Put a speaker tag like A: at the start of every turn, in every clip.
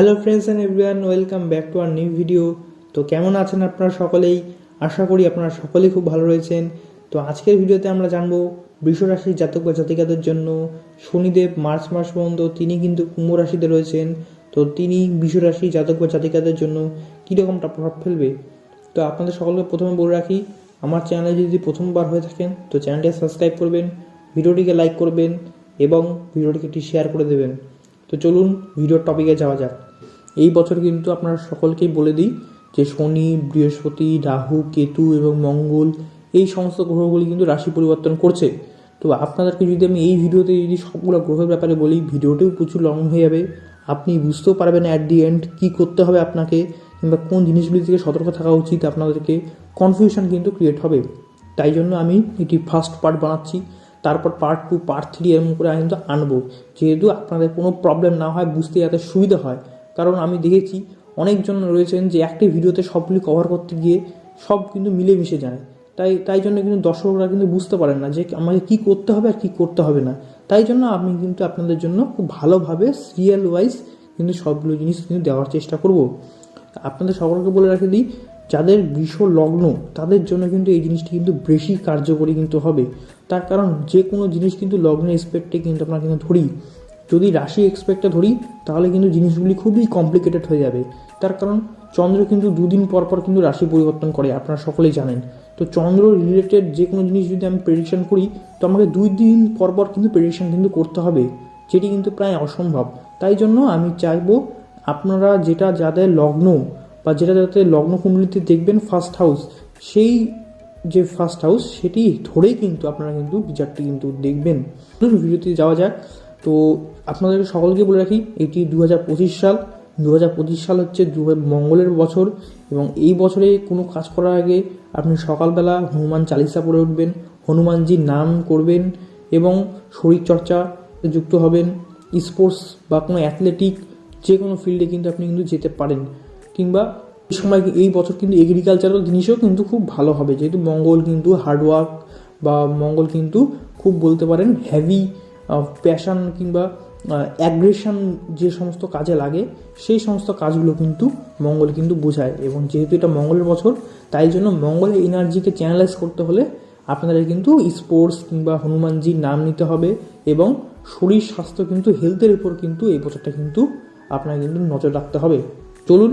A: Hello friends and everyone welcome back to our new video তো কেমন আছেন আপনারা সকলেই? আশা করি আপনারা সকলেই খুব ভালো রয়েছেন। তো আজকের ভিডিওতে আমরা জানব রাশির জাতক বা জাতিকাদের জন্য শনিদেব মার্চ মাস পর্যন্ত তিনি কিন্তু কুম্ভ রাশিতে রয়েছেন। তো তিনি বৃষ রাশি জাতক বা জাতিকাদের জন্য কীরকমটা প্রভাব ফেলবে? তো আপনাদের সকলকে প্রথমে বলে রাখি, আমার চ্যানেলে যদি প্রথমবার হয়ে থাকেন, তো চ্যানেলটি সাবস্ক্রাইব করবেন, ভিডিওটিকে লাইক করবেন এবং ভিডিওটিকে একটি শেয়ার করে দেবেন। তো চলুন ভিডিওর টপিকে যাওয়া যাক। এই বছর কিন্তু আপনারা সকলকেই বলে দিই যে শনি, বৃহস্পতি, রাহু, কেতু এবং মঙ্গল, এই সমস্ত গ্রহগুলি কিন্তু রাশি পরিবর্তন করছে। তো আপনাদেরকে যদি আমি এই ভিডিওতে যদি সবগুলো গ্রহের ব্যাপারে বলি, ভিডিওটিও প্রচুর লং হয়ে যাবে। আপনি বুঝতেও পারবেন অ্যাট দি এন্ড কী করতে হবে আপনাকে কিংবা কোন জিনিসগুলি থেকে সতর্ক থাকা উচিত আপনাদেরকে কনফিউশন কিন্তু ক্রিয়েট হবে। তাই জন্য আমি এটি ফার্স্ট পার্ট বানাচ্ছি। তারপর পার্ট টু পার্ট থ্রি এরকম করে আমি কিন্তু আনব। যেহেতু আপনাদের কোনো প্রবলেম না হয়, বুঝতে যাতে সুবিধা হয় কারণ আমি দেখেছি অনেকজন রয়েছেন যে একটি ভিডিওতে সবগুলি কভার করতে গিয়ে সব কিন্তু মিলেমিশে যায়। তাই তাই জন্য কিন্তু দর্শকরা কিন্তু বুঝতে পারেন না যে আমাকে কি করতে হবে আর কি করতে হবে না। তাই জন্য আমি কিন্তু আপনাদের জন্য খুব ভালোভাবে সিরিয়াল ওয়াইজ কিন্তু সবগুলো জিনিস কিন্তু দেওয়ার চেষ্টা করব। আপনাদের সকলকে বলে রাখে দিই, যাদের বৃষ লগ্ন, তাদের জন্য কিন্তু এই জিনিসটি কিন্তু বেশি কার্যকরী কিন্তু হবে। তার কারণ যে কোনো জিনিস কিন্তু লগ্ন এক্সপেক্টে কিন্তু আমরা কিন্তু ধরি। যদি রাশি এক্সপেক্টটা ধরি, তাহলে কিন্তু জিনিসগুলি খুবই কমপ্লিকেটেড হয়ে যাবে। তার কারণ, চন্দ্র কিন্তু দুদিন পর পর কিন্তু রাশি পরিবর্তন করে, আপনারা সকলেই জানেন। তো চন্দ্র রিলেটেড যে কোনো জিনিস যদি আমি প্রেডিকশন করি, তো আমাকে দুই দিন পর পর কিন্তু প্রেডিকশন কিন্তু করতে হবে, যেটি কিন্তু প্রায় অসম্ভব। তাই জন্য আমি চাইব, আপনারা যেটা যাদের লগ্ন বা যেটা যাতে লগ্ন কুণ্ডলিতে দেখবেন ফার্স্ট হাউস সেই যে ফার্স্ট হাউস সেটি ধরেই কিন্তু আপনারা কিন্তু বিচারটি কিন্তু দেখবেন। ভিডিওতে যাওয়া যাক। তো আপনাদেরকে সকলকে বলে রাখি, এটি দু হাজার পঁচিশ সাল। দু হাজার পঁচিশ সাল হচ্ছে দু মঙ্গলের বছর এবং এই বছরে কোনো কাজ করার আগে আপনি সকালবেলা হনুমান চালিসা পড়ে উঠবেন, হনুমানজির নাম করবেন এবং শরীরচর্চা যুক্ত হবেন, স্পোর্টস বা কোনো অ্যাথলেটিক যে কোনো ফিল্ডে কিন্তু আপনি কিন্তু যেতে পারেন কিংবা এই সময় এই বছর কিন্তু এগ্রিকালচারাল জিনিসও কিন্তু খুব ভালো হবে। যেহেতু মঙ্গল কিন্তু হার্ডওয়ার্ক বা মঙ্গল কিন্তু খুব বলতে পারেন হ্যাভি প্যাশন কিংবা অ্যাগ্রেশন যে সমস্ত কাজে লাগে, সেই সমস্ত কাজগুলো কিন্তু মঙ্গল কিন্তু বোঝায়। এবং যেহেতু এটা মঙ্গলের বছর, তাই জন্য মঙ্গলের এনার্জিকে চ্যানেলাইজ করতে হলে আপনাদের কিন্তু স্পোর্টস কিংবা হনুমানজির নাম নিতে হবে এবং শরীর স্বাস্থ্য কিন্তু হেলথের উপর কিন্তু এই বছরটা কিন্তু আপনাকে কিন্তু নজর রাখতে হবে। চলুন,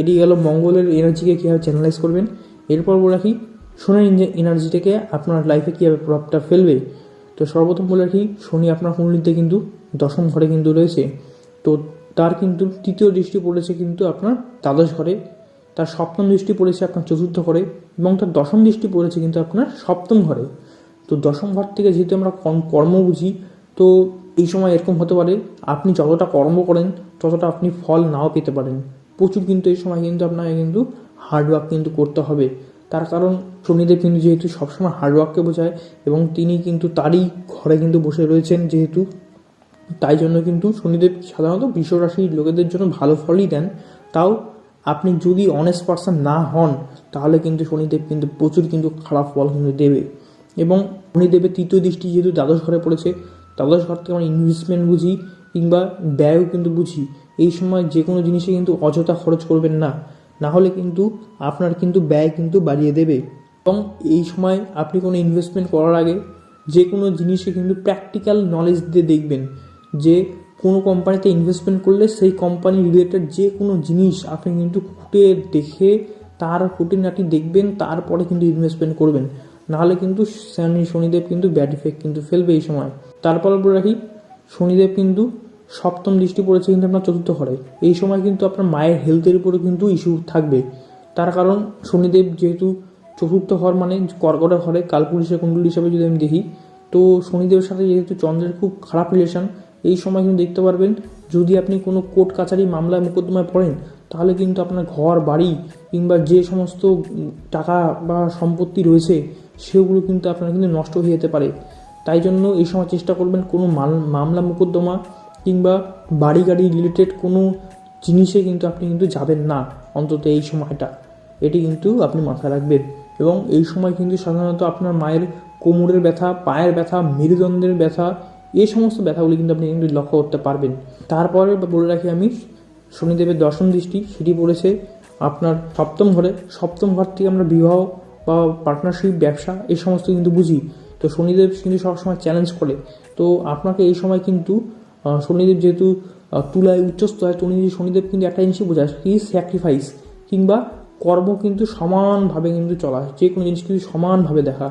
A: এটি গেল মঙ্গলের এনার্জিকে কীভাবে চ্যানেলাইজ করবেন। এরপর বলে রাখি শনির এনার্জিটাকে আপনার লাইফে কীভাবে প্রভাবটা ফেলবে? তো সর্বপ্রথম বলে রাখি, শনি আপনার কুণ্ডলিতে কিন্তু দশম ঘরে কিন্তু রয়েছে। তো তার কিন্তু তৃতীয় দৃষ্টি পড়েছে কিন্তু আপনার দ্বাদশ ঘরে, তার সপ্তম দৃষ্টি পড়েছে আপনার চতুর্থ ঘরে, এবং তার দশম দৃষ্টি পড়েছে কিন্তু আপনার সপ্তম ঘরে। তো দশম ঘর থেকে যেহেতু আমরা কর্ম বুঝি, তো এই সময় এরকম হতে পারে, আপনি যতটা কর্ম করেন, ততটা আপনি ফল নাও পেতে পারেন। প্রচুর কিন্তু এই সময় কিন্তু আপনাকে কিন্তু হার্ডওয়ার্ক কিন্তু করতে হবে। তার কারণ শনিদেব কিন্তু যেহেতু সবসময় হার্ডওয়ার্ককে বোঝায় এবং তিনি কিন্তু তারই ঘরে কিন্তু বসে রয়েছেন যেহেতু, তাই জন্য কিন্তু শনিদেব সাধারণত বিশ্বরাশির লোকেদের জন্য ভালো ফলই দেন। তাও আপনি যদি অনেস্ট পার্সন না হন, তাহলে কিন্তু শনিদেব কিন্তু প্রচুর কিন্তু খারাপ ফল কিন্তু দেবে। এবং শনিদেবের তৃতীয় দৃষ্টি যেহেতু দ্বাদশ ঘরে পড়েছে, দ্বাদশ ঘর থেকে আমরা ইনভেস্টমেন্ট বুঝি কিংবা ব্যয়ও কিন্তু বুঝি। এই সময় যে কোনো জিনিসে কিন্তু অযথা খরচ করবেন না। না হলে কিন্তু আপনার কিন্তু ব্যয় কিন্তু বাড়িয়ে দেবে। এবং এই সময় আপনি কোনো ইনভেস্টমেন্ট করার আগে যে কোনো জিনিসে কিন্তু প্র্যাকটিক্যাল নলেজ দিয়ে দেখবেন যে কোনো কোম্পানিতে ইনভেস্টমেন্ট করলে সেই কোম্পানি রিলেটেড যে কোনো জিনিস আপনি কিন্তু খুঁটে দেখে তার খুঁটিনাটি দেখবেন, তারপরে কিন্তু ইনভেস্টমেন্ট করবেন। নাহলে কিন্তু শনি, শনিদেব কিন্তু ব্যাড ইফেক্ট কিন্তু ফেলবে এই সময়। তারপর বলে রাখি, শনিদেব কিন্তু সপ্তম দৃষ্টি পড়েছে কিন্তু আপনার চতুর্থ ঘরে। এই সময় কিন্তু আপনার মায়ের হেলথের উপরে কিন্তু ইস্যু থাকবে। তার কারণ শনিদেব যেহেতু চতুর্থ ঘর মানে কর্কটের ঘরে কালপুরুষের কুণ্ডলী হিসাবে যদি আমি দেখি, তো শনিদেবের সাথে যেহেতু চন্দ্রের খুব খারাপ রিলেশন এই সময় কিন্তু দেখতে পারবেন, যদি আপনি কোনো কোর্ট কাছারি মামলায় মোকদ্দমায় পড়েন, তাহলে কিন্তু আপনার ঘর, বাড়ি কিংবা যে সমস্ত টাকা বা সম্পত্তি রয়েছে, সেগুলো কিন্তু আপনার কিন্তু নষ্ট হয়ে যেতে পারে। তাই জন্য এই সময় চেষ্টা করবেন কোনো মামলা মোকদ্দমা কিংবা বাড়ি গাড়ি রিলেটেড কোনো জিনিসে কিন্তু আপনি কিন্তু যাবেন না, অন্তত এই সময়টা। এটি কিন্তু আপনি মাথায় রাখবেন। এবং এই সময় কিন্তু সাধারণত আপনার মায়ের কোমরের ব্যথা, পায়ের ব্যথা, মেরুদণ্ডের ব্যথা, এই সমস্ত ব্যথাগুলি কিন্তু আপনি কিন্তু লক্ষ্য করতে পারবেন। তারপরে বলে রাখি আমি, শনিদেবের দশম দৃষ্টি, সেটি পড়েছে আপনার সপ্তম ঘরে, সপ্তম ঘর থেকে আমরা বিবাহ বা পার্টনারশিপ ব্যবসা, এই সমস্ত কিন্তু বুঝি। তো শনিদেব কিন্তু সবসময় চ্যালেঞ্জ করে। তো আপনাকে এই সময় কিন্তু শনিদেব যেহেতু তুলায় উচ্চস্থ হয় উনি শনিদেব কিন্তু একটা জিনিসই বোঝায় কি? স্যাক্রিফাইস কিংবা কর্ম কিন্তু সমানভাবে কিন্তু চলা যে কোনো জিনিস কিন্তু সমানভাবে দেখা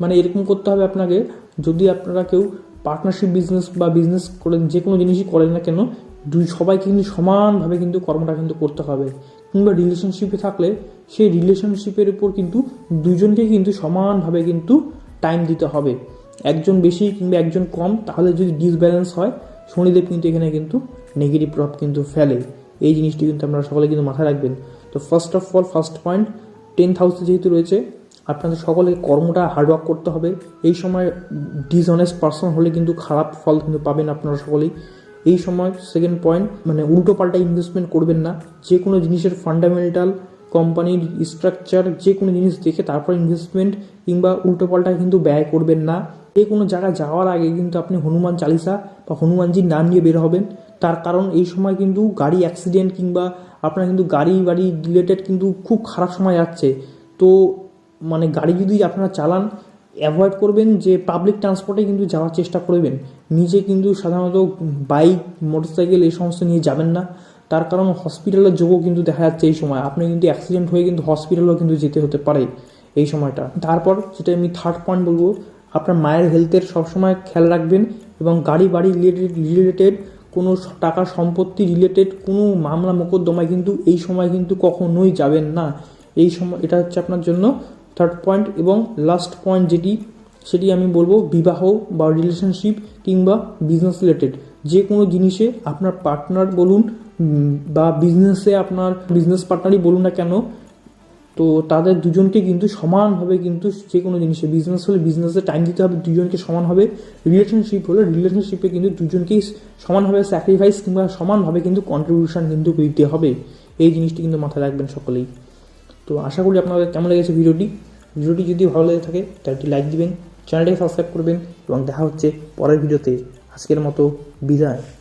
A: মানে এরকম করতে হবে আপনাকে, যদি আপনারা কেউ পার্টনারশিপ বিজনেস বা বিজনেস করেন, যে কোনো জিনিসই করেন না কেন দুই সবাইকে কিন্তু সমানভাবে কিন্তু কর্মটা কিন্তু করতে হবে। কিংবা রিলেশনশিপে থাকলে, সেই রিলেশনশিপের উপর কিন্তু দুজনকে কিন্তু সমানভাবে কিন্তু টাইম দিতে হবে। একজন বেশি কিংবা একজন কম, তাহলে যদি ডিসব্যালেন্স হয় শনিদেব কিন্তু এখানে কিন্তু নেগেটিভ প্রভাব কিন্তু ফেলে। এই জিনিসটি কিন্তু আপনারা সকলে কিন্তু মাথায় রাখবেন। তো first of all first point tenth হাউসে যেহেতু রয়েছে, আপনাদের সকলে কর্মটা হার্ডওয়ার্ক করতে হবে। এই সময় ডিসঅনেস্ট পার্সন হলে কিন্তু খারাপ ফল কিন্তু পাবেন আপনারা সকলেই। এই সময় সেকেন্ড পয়েন্ট মানে উল্টো পাল্টা ইনভেস্টমেন্ট করবেন না। যে কোনো জিনিসের ফান্ডামেন্টাল কোম্পানির স্ট্রাকচার যে কোনো জিনিস দেখে তারপর ইনভেস্টমেন্ট কিংবা উল্টো পাল্টা কিন্তু ব্যয় করবেন না। যে কোনো জায়গায় যাওয়ার আগে কিন্তু আপনি হনুমান চালিসা বা হনুমানজির নাম নিয়ে বের হবেন। তার কারণ এই সময় কিন্তু গাড়ি অ্যাক্সিডেন্ট কিংবা আপনার কিন্তু গাড়ি বাড়ি রিলেটেড কিন্তু খুব খারাপ সময় যাচ্ছে। তো মানে গাড়ি যদি আপনারা চালান অ্যাভয়েড করবেন যে পাবলিক ট্রান্সপোর্টে কিন্তু যাওয়ার চেষ্টা করবেন। নিজে কিন্তু সাধারণত বাইক মোটরসাইকেল এই সমস্ত নিয়ে যাবেন না। তার কারণ হসপিটালের যোগও কিন্তু দেখা যাচ্ছে এই সময়। আপনি কিন্তু অ্যাক্সিডেন্ট হয়ে কিন্তু হসপিটালও কিন্তু যেতে হতে পারে এই সময়টা। তারপর যেটা আমি থার্ড পয়েন্ট বলব আপনার মায়ের হেলথের সবসময় খেয়াল রাখবেন এবং গাড়ি বাড়ি রিলেটেড রিলেটেড কোনো টাকা সম্পত্তি রিলেটেড কোনো মামলা মোকদ্দমায় কিন্তু এই সময় কিন্তু কখনোই যাবেন না। এই সময় এটা হচ্ছে আপনার জন্য থার্ড পয়েন্ট এবং লাস্ট পয়েন্ট যেটি, সেটি আমি বলব বিবাহ বা রিলেশনশিপ কিংবা বিজনেস রিলেটেড যে কোনো জিনিসে আপনার পার্টনার বলুন বা বিজনেসে আপনার বিজনেস পার্টনারই বলুন না কেন তো তাদের দুজনকে কিন্তু সমানভাবে কিন্তু যে কোনো জিনিসে বিজনেস হলে বিজনেসে টাইম দিতে হবে, দুজনকে সমানভাবে রিলেশনশিপ হলে রিলেশনশিপে কিন্তু দুজনকেই সমানভাবে স্যাক্রিফাইস কিংবা সমানভাবে কিন্তু কন্ট্রিবিউশন কিন্তু দিতে হবে। এই জিনিসটি কিন্তু মাথায় রাখবেন সকলেই। তো আশা করি আপনাদের কেমন লেগেছে ভিডিওটি? ভিডিওটি যদি ভালো লেগে থাকে, তাহলে একটি লাইক দিবেন চ্যানেলটাকে সাবস্ক্রাইব করবেন এবং দেখা হচ্ছে পরের ভিডিওতে। আজকের মতো বিদায়।